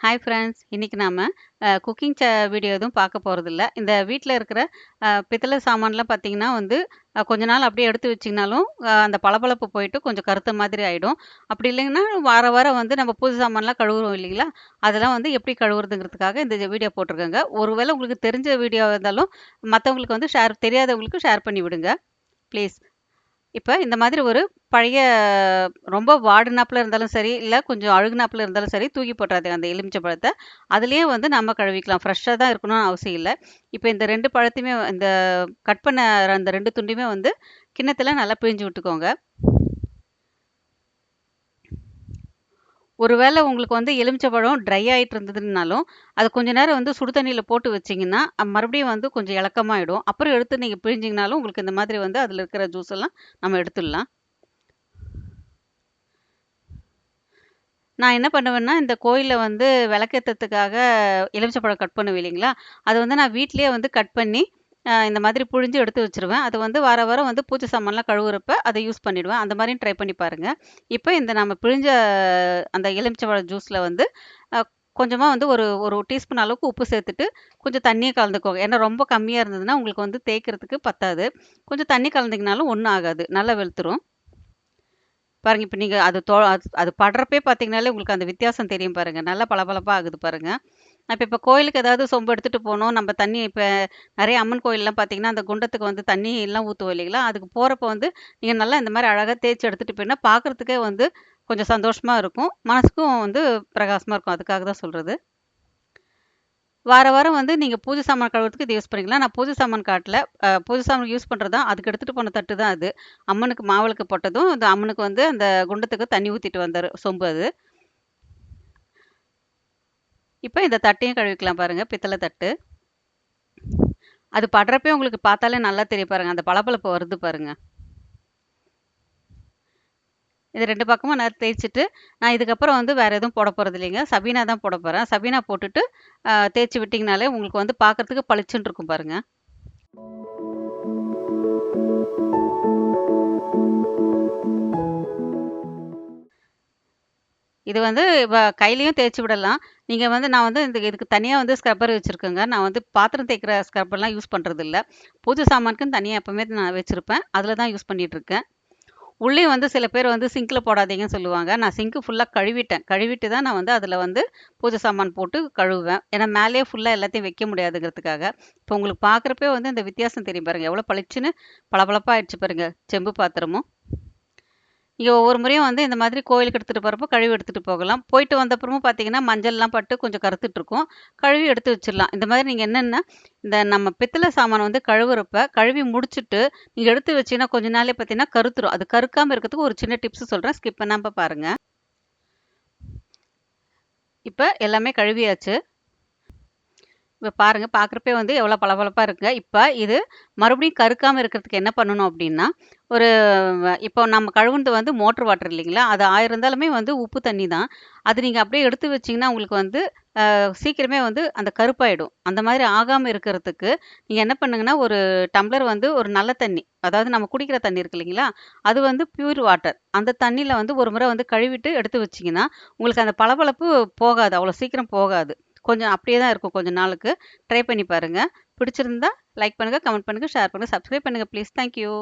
Hi friends இன்றைக்கி நாம் cooking ச வீடியோ எதுவும் பார்க்க போகிறதில்ல இந்த வீட்டில் இருக்கிற பித்தளை சாமான்லாம் பார்த்தீங்கன்னா வந்து கொஞ்ச நாள் அப்படியே எடுத்து வச்சிங்கனாலும் அந்த பளபளப்பு போயிட்டு கொஞ்சம் கருத்த மாதிரி ஆகிடும் அப்படி இல்லைங்கன்னா வார வாரம் வந்து நம்ம புது சாமான்லாம் கழுவுறோம் இல்லைங்களா? அதெல்லாம் வந்து எப்படி கழுவுறதுங்கிறதுக்காக இந்த வீடியோ போட்டிருக்கேங்க. ஒருவேளை உங்களுக்கு தெரிஞ்ச வீடியோ இருந்தாலும் மற்றவங்களுக்கு வந்து ஷேர் தெரியாதவங்களுக்கு ஷேர் பண்ணி விடுங்க. ப்ளீஸ் இப்போ இந்த மாதிரி ஒரு பழைய ரொம்ப வாடினாப்பில் இருந்தாலும் சரி இல்லை கொஞ்சம் அழுகுனாப்பில் இருந்தாலும் சரி தூக்கி போட்டுறாதீங்க அந்த எலுமிச்சை பழத்தை. அதுலேயே வந்து நம்ம கழுவிக்கலாம். ஃப்ரெஷ்ஷாக தான் இருக்கணும்னு அவசியம் இல்லை. இப்போ இந்த ரெண்டு பழத்தையுமே இந்த கட் பண்ண அந்த ரெண்டு துண்டியுமே வந்து கிண்ணத்தில் நல்லா பிழிஞ்சு விட்டுக்கோங்க. ஒருவேளை உங்களுக்கு வந்து எலுமிச்சை பழம் ட்ரை ஆகிட்டு இருந்ததுனாலும் அது கொஞ்ச நேரம் வந்து சுடு தண்ணியில் போட்டு வச்சிங்கன்னா மறுபடியும் வந்து கொஞ்சம் இளக்கமாயிடும் அப்புறம் எடுத்து நீங்கள் பிழிஞ்சிங்கனாலும் உங்களுக்கு இந்த மாதிரி வந்து அதில் இருக்கிற ஜூஸ் எல்லாம் நம்ம எடுத்துடலாம். நான் என்ன பண்ணுவேன்னா இந்த கோயிலில் வந்து விளக்கேற்றத்துக்காக எலுமிச்சைப்பழம் கட் பண்ணுவேன் இல்லைங்களா? அது வந்து நான் வீட்டிலேயே வந்து கட் பண்ணி இந்த மாதிரி புழிஞ்சு எடுத்து வச்சிருவேன். அது வந்து வார வாரம் வந்து பூஜை சாமான்லாம் கழுவுறப்ப அதை யூஸ் பண்ணிவிடுவேன் அந்த மாதிரியும் ட்ரை பண்ணி பாருங்கள் இப்போ இந்த நம்ம பிழிஞ்ச அந்த எலுமிச்சைப்பழ ஜூஸில் வந்து கொஞ்சமாக வந்து ஒரு ஒரு டீஸ்பூன் அளவுக்கு உப்பு சேர்த்துட்டு கொஞ்சம் தண்ணியை கலந்துக்கோங்க. ஏன்னா ரொம்ப கம்மியாக இருந்ததுன்னா உங்களுக்கு வந்து தேய்க்கிறதுக்கு பத்தாது. கொஞ்சம் தண்ணி கலந்தீங்கனாலும் ஒன்றும் ஆகாது. நல்லா வெளுத்துரும். பாருங்கள் இப்போ நீங்கள் அது தோ அது அது படுறப்பே பார்த்தீங்கனாலே உங்களுக்கு அந்த வித்தியாசம் தெரியும் பாருங்கள் நல்லா பளபளப்பாக ஆகுது பாருங்கள் இப்போ இப்போ கோயிலுக்கு ஏதாவது சொம்பு எடுத்துகிட்டு போனோம் நம்ம தண்ணி இப்போ நிறைய அம்மன் கோயிலெலாம் பார்த்தீங்கன்னா அந்த குண்டத்துக்கு வந்து தண்ணி எல்லாம் ஊற்றுவோம் இல்லைங்களா? அதுக்கு போகிறப்ப வந்து நீங்கள் நல்லா இந்த மாதிரி அழகாக தேய்ச்சி எடுத்துகிட்டு போயின்னா பார்க்குறதுக்கே வந்து கொஞ்சம் சந்தோஷமாக இருக்கும். மனசுக்கும் வந்து பிரகாசமாக இருக்கும். அதுக்காக தான் சொல்கிறது வார வாரம் வந்து நீங்கள் பூஜை சாமான் கழுவுறதுக்கு இது யூஸ் பண்ணிக்கலாம் நான் பூஜை சாமான் காட்டல. பூஜை சாமான் யூஸ் பண்ணுறது தான் அதுக்கு எடுத்துகிட்டு போன தட்டு தான் அது. அம்மனுக்கு மாவளுக்கு போட்டதும் இந்த அம்மனுக்கு வந்து அந்த குண்டத்துக்கு தண்ணி ஊற்றிட்டு வந்தார். சொம்பு அது. இப்போ இந்த தட்டையும் கழுவிக்கலாம் பாருங்கள் பித்தளை தட்டு. அது படுறப்பே உங்களுக்கு பார்த்தாலே நல்லா தெரியும் பாருங்கள் அந்த பளபளப்பு வருது பாருங்க. இது ரெண்டு பக்கமும் நான் தேய்ச்சிட்டு நான் இதுக்கப்புறம் வந்து வேறு எதுவும் போட போகிறது இல்லைங்க. சபீனா தான் போட போகிறேன் சபீனா போட்டுட்டு தேய்ச்சி விட்டிங்கனாலே உங்களுக்கு வந்து பார்க்கறதுக்கு பளிச்சுன்னு இருக்கும் பாருங்க. இது வந்து இப்போ கையிலையும் தேய்ச்சி விடலாம். நீங்கள் வந்து நான் வந்து இந்த இதுக்கு தனியாக வந்து ஸ்க்ரப்பர் வச்சுருக்கேங்க நான் வந்து பாத்திரம் தேய்க்கிற ஸ்க்ரப்பர்லாம் யூஸ் பண்ணுறதில்ல பூஜை சாமானுக்குன்னு தனியாக எப்போவுமே நான் வச்சுருப்பேன் அதில் தான் யூஸ் பண்ணிகிட்ருக்கேன் உள்ளே வந்து சில பேர் வந்து சிங்கில் போடாதீங்கன்னு சொல்லுவாங்க. நான் சிங்க்கு ஃபுல்லாக கழுவிட்டேன். கழுவிட்டு தான் நான் வந்து அதில் வந்து பூஜை சாமான் போட்டு கழுவுவேன். ஏன்னா மேலேயே ஃபுல்லாக எல்லாத்தையும் வைக்க முடியாதுங்கிறதுக்காக. இப்போ உங்களுக்கு பார்க்குறப்பே வந்து இந்த வித்தியாசம் தெரியும் பாருங்கள் எவ்வளோ பளிச்சுன்னு பளபளப்பாக ஆயிடுச்சு பாருங்கள் செம்பு பாத்திரமும். இங்கே ஒவ்வொரு முறையும் வந்து இந்த மாதிரி கோயிலுக்கு எடுத்துகிட்டு போகிறப்ப கழுவி எடுத்துகிட்டு போகலாம். போயிட்டு வந்தப்புறமும் பார்த்தீங்கன்னா, மஞ்சள்லாம் பட்டு கொஞ்சம் கருத்துட்ருக்கும் கழுவி எடுத்து வச்சிடலாம். இந்த மாதிரி நீங்கள் என்னென்ன இந்த நம்ம பித்தளை சாமான் வந்து கழுவுறப்ப, கழுவி முடிச்சுட்டு நீங்கள் எடுத்து வச்சீங்கன்னா, கொஞ்ச நாளே பார்த்தீங்கன்னா கருத்துரும். அது கருக்காமல் இருக்கிறதுக்கு ஒரு சின்ன டிப்ஸ் சொல்கிறேன் ஸ்கிப் பண்ணாமல் பாருங்கள் இப்போ எல்லாமே கழுவியாச்சு. இப்போ பாருங்கள் பார்க்குறப்பே வந்து எவ்வளோ பளபளப்பாக இருக்குங்க. இப்போ இது மறுபடியும் கருக்காமல் இருக்கிறதுக்கு என்ன பண்ணணும் அப்படின்னா ஒரு இப்போ நம்ம கழுவுனது வந்து மோட்டர் வாட்டர் இல்லைங்களா? அது ஆயிருந்தாலுமே வந்து உப்பு தண்ணி தான். அது நீங்கள் அப்படியே எடுத்து வச்சீங்கன்னா, உங்களுக்கு வந்து சீக்கிரமே வந்து அந்த கருப்பாயிடும். அந்த மாதிரி ஆகாமல் இருக்கிறதுக்கு, நீங்கள் என்ன பண்ணுங்கன்னா, ஒரு டம்ளர் வந்து ஒரு நல்ல தண்ணி, அதாவது நம்ம குடிக்கிற தண்ணி இருக்கு இல்லைங்களா? அது வந்து பியூர் வாட்டர். அந்த தண்ணியில் வந்து ஒரு முறை வந்து கழுவிட்டு எடுத்து வச்சீங்கன்னா, உங்களுக்கு அந்த பளபளப்பு போகாது. அவ்வளோ சீக்கிரம் போகாது. கொஞ்சம் அப்படியே தான் இருக்கும் கொஞ்சம் நாளுக்கு. ட்ரை பண்ணி பாருங்கள் பிடிச்சிருந்தா லைக் பண்ணுங்க, கமெண்ட் பண்ணுங்கள் ஷேர் பண்ணுங்கள் சப்ஸ்கிரைப் பண்ணுங்கள் ப்ளீஸ். Thank you.